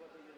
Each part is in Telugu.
вода є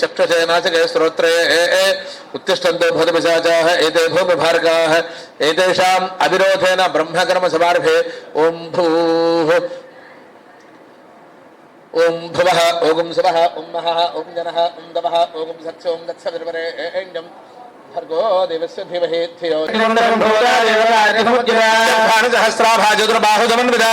चक्षुषेनासिके श्रोत्रे उत्तिष्ठन्तो भूतपिशाचाः एते भूमिभारकाः एतेषाम् अविरोधेन ब्रह्मकर्मसमारभे ॐ भूः। ॐ भुवः ॐ सुवः ॐ महः ॐ जनः ॐ दवः ॐ सत्स ॐ दत्सविर्वरे एण्यम् भर्गो देवस्य धीमहि धियो। सहस्राभाजुर्बाहुदमन्विदा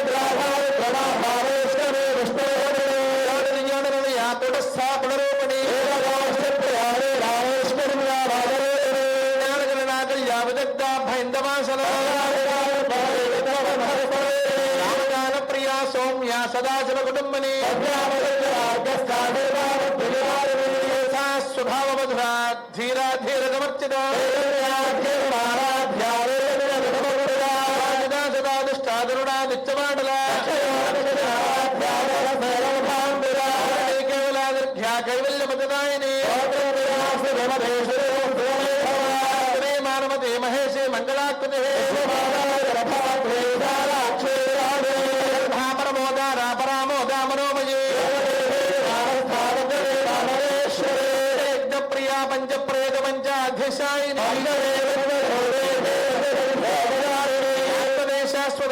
సౌమ్య సదాశివ కుటుంబని స్వభావ మధురా ధీరా ధీర പഞ്ച പ്രേത പഞ്ച അഘശായി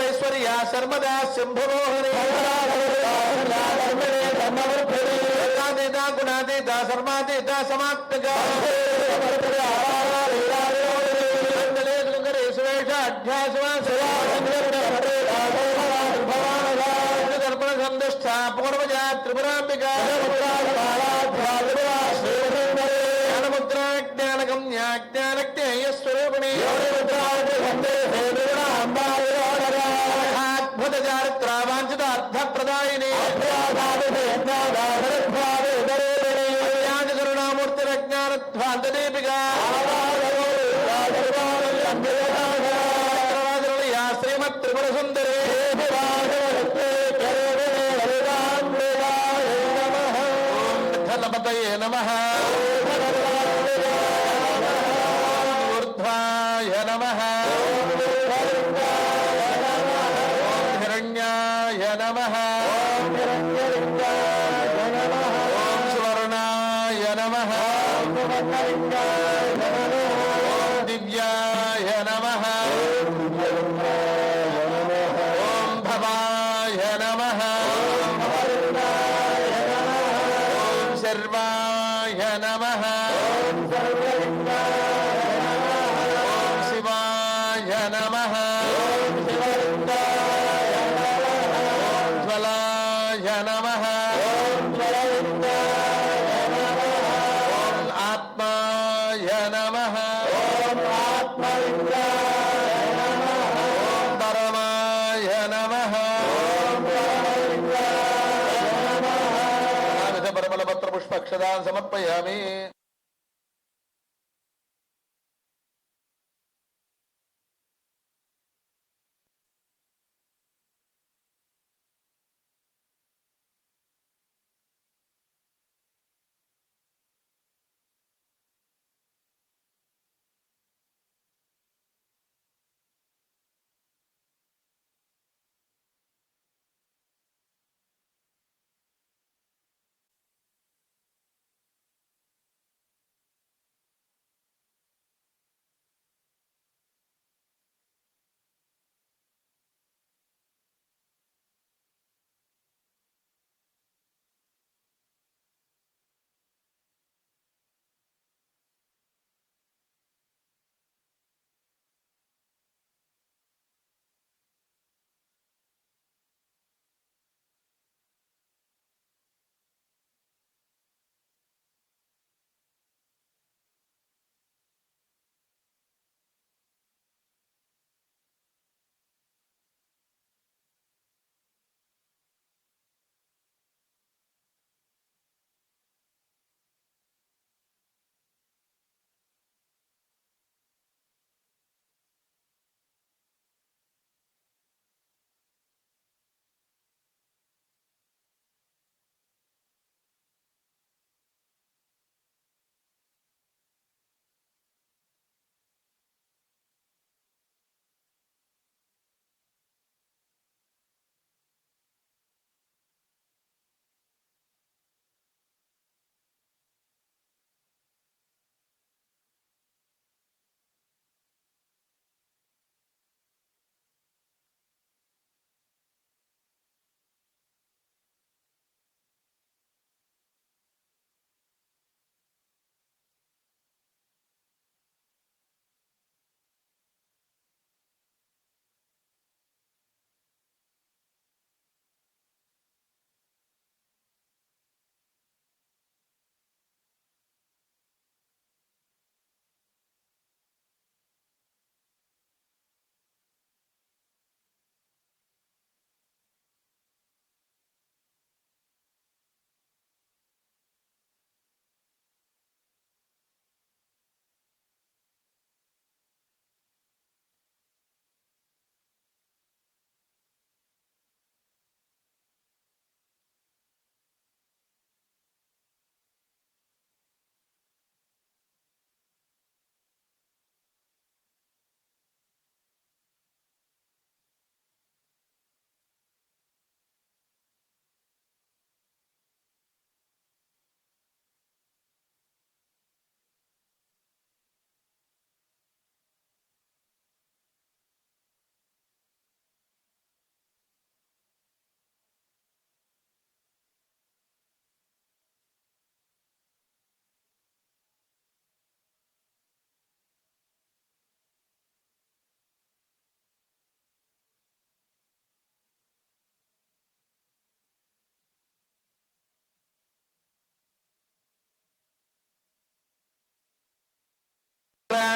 േശ്വര്യ ശർമ്മദാ ശംഭുമോഹരി ഗുണാതീത സർമാതീത സമാപ്തക ത്രിപുരാംബിക జ్ఞానగమ్య జ్ఞానజ్ఞేయ ఊర్ధ్వాయ నమ హిరణ్యాయ నమ సువర్ణాయ నమ పుష్పక్షదాన్ సమర్పయామి.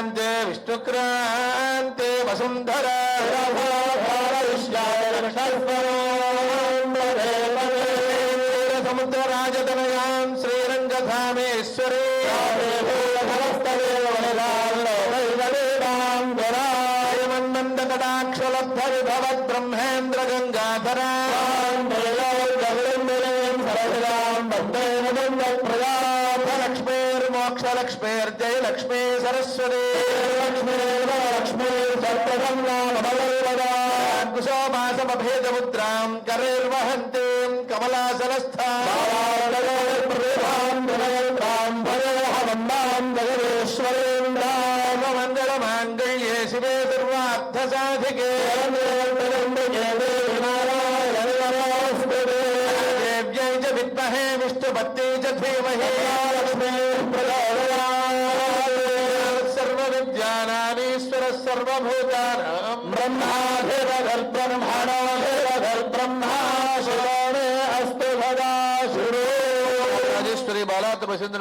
శాంతే విష్ణుక్రాంతే వసుంధర సముద్రరాజతనయాం శ్రీరంగధామేశ్వరే మన్మందకటాక్షలబ్ధ విభవ బ్రహ్మేంద్ర గంగాధరా లక్ష్మీర్మోక్షలక్ష్మీర్జయ లక్ష్మీ సరస్వతి కుశోమాసమభేదముద్రాం కరేర్వహంతే కమలాసనస్థా రాజేశ్వరి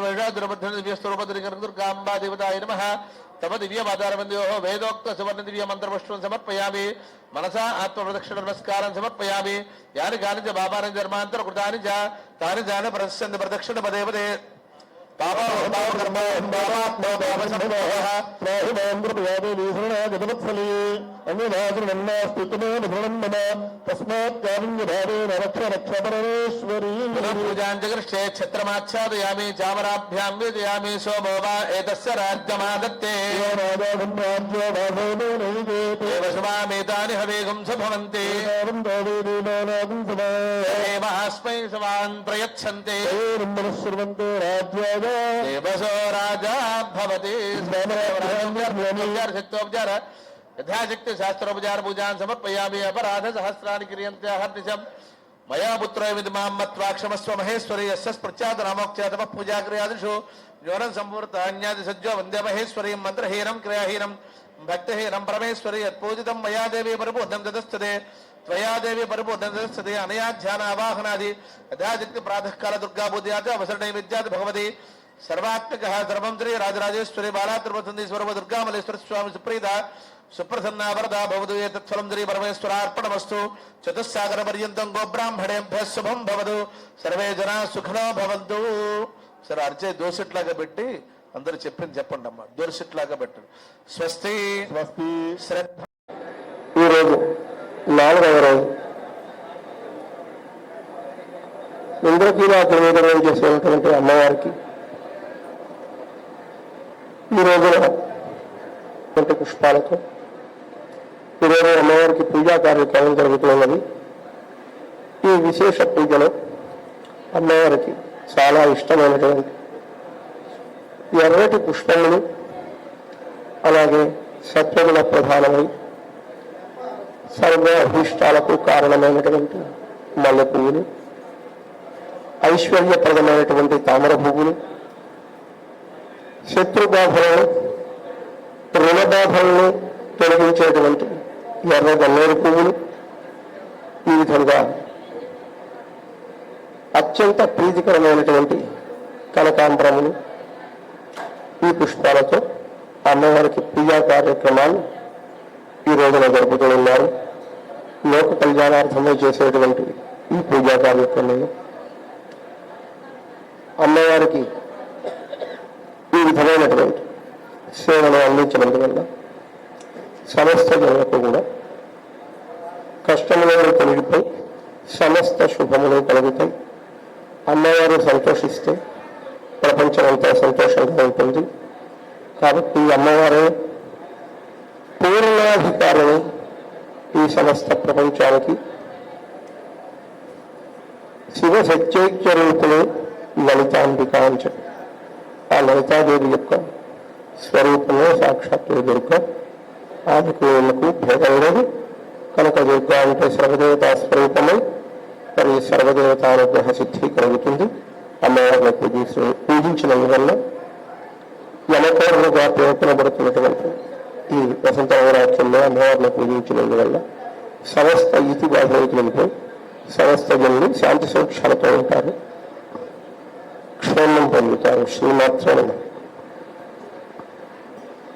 దేవతాయ నమ. తమ దివ్యమాధారవంద్యో వేదోక్త సువర్ణ దివ్య మంత్రపుష్పం సమర్పయామి. మనసా ఆత్మప్రదక్షిణ నమస్కారం సమర్పయామి. యాని కాని చ బాబాని ధర్మాంతర కృతాని చ తాని జాన ప్రదక్షిణ పదే పదే. పూజాంజగృష్టే ఛత్రమాచ్ఛాదయామి చామరాభ్యాం వేదయామి సోమో వా ఏతస్య రాజ్యమాదత్తే దేవశమామేతాని హవేగం సభవంతి దేవాస్మై సమాన్ ప్రయచ్చంతే దేవసో देवसो राजा भवति। शक्तोपचार यथाशक्ति शास्त्रोपचार पूजा समर्पयामी अपराध सहस्रा सहस्राणि हर दिशा పుత్ర మహేశ్వరి యస్య స్పృత్యాత నామోక్త్యాతమ పూజా క్రియాదిషు జ్వరం సంపూర్త అన్యాది సజ్జో వందే మహేశ్వరీం మంత్రహీనం క్రియాహీనం భక్తిహీనం పరమేశ్వరి యత్పూజితం మయా దేవి పరిపూర్ణం దదస్తదే త్వయా దేవి పరిపూర్ణం దదస్తదే అనయా ధ్యాన అవాహనాది యథాశక్తి ప్రాతకాల దుర్గా పూజయాచ అవసర నైవేద్యాది భగవతి సర్వాత్మక సర్వం శ్రీ రాజరాజేశ్వరి బాలాత్రిపతి స్వరూప దుర్గామలేశ్వర స్వామి సుప్రీత సుప్రసన్నా వరదా భవతు ఏతత్ఫలం శ్రీ పరమేశ్వరార్పణమస్తు. చతుస్సాగర పర్యంతం గోబ్రాహ్మణేభ్య శుభం భవదు. సర్వే జనా సుఖనో భవంతు. సరే అరిచే దోసిట్లాగా పెట్టి అందరూ చెప్పింది చెప్పండి అమ్మా. దోసిట్లాగా పెట్టండి. స్వస్తి. స్వస్తి. శ్రద్ధ. ఈరోజు నాలుగవ రోజు. ఇంద్రకీలాకుల మీద రోజు చేసేటువంటి అమ్మవారికి ఈ రోజున పుష్పాలతో ఈరోజు అమ్మవారికి పూజా కార్యక్రమం జరుగుతున్నది. ఈ విశేష పూజలో అమ్మవారికి చాలా ఇష్టమైనటువంటి ఎర్రటి పుష్పములు అలాగే సత్వగుణ ప్రధానమై సర్వ అభీష్టాలకు కారణమైనటువంటి మల్లె పువ్వులు ఐశ్వర్యప్రదమైనటువంటి తామర పువ్వులు శత్రుబాధలను రుణబాధలను తొలగించేటువంటి ఎర్ర గన్నేరు పువ్వులు ఈ విధంగా అత్యంత ప్రీతికరమైనటువంటి కనకాంబరములు ఈ పుష్పాలతో అమ్మవారికి పూజా కార్యక్రమాలు ఈ రోజున జరుపుతూ ఉన్నారు. లోక కళ్యాణార్థమై చేసేటువంటి ఈ పూజా కార్యక్రమంలో అమ్మవారికి ఈ విధమైనటువంటి సేవలు అందించినందువల్ల సమస్త జనులకు కూడా కష్టములను తొలగిపోయి సమస్త శుభములు కలుగుతాయి అమ్మవారు సంతోషిస్తే ప్రపంచం అంతా సంతోషంగా ఉంటుంది. కాబట్టి ఈ అమ్మవారే పూర్ణాధికారిని ఈ సమస్త ప్రపంచానికి శివ సత్యైక్యరూపులు లలితాంబిక అని చెప్పి ఆ లలితాదేవి యొక్క స్వరూపంలో సాక్షాత్తు దుర్గ ఆమెకు భేదం లేదు కనుక దుర్గ అంటే సర్వదేవతా స్వరూపమై మరి సర్వదేవత అనుగ్రహ సిద్ధి కలుగుతుంది అమ్మవారిని పూజించ పూజించినందువల్ల యమకోరుగా పేర్కొనబడుతున్నటువంటి ఈ వసంత నవరాత్రుల్లో అమ్మవారిని పూజించినందువల్ల సమస్త ఇతి బాధలకు సమస్త జనులు శాంతి సౌఖ్యాలతో ఉంటారు. క్షేమం పొందుతారు. శ్రీమాత్రమే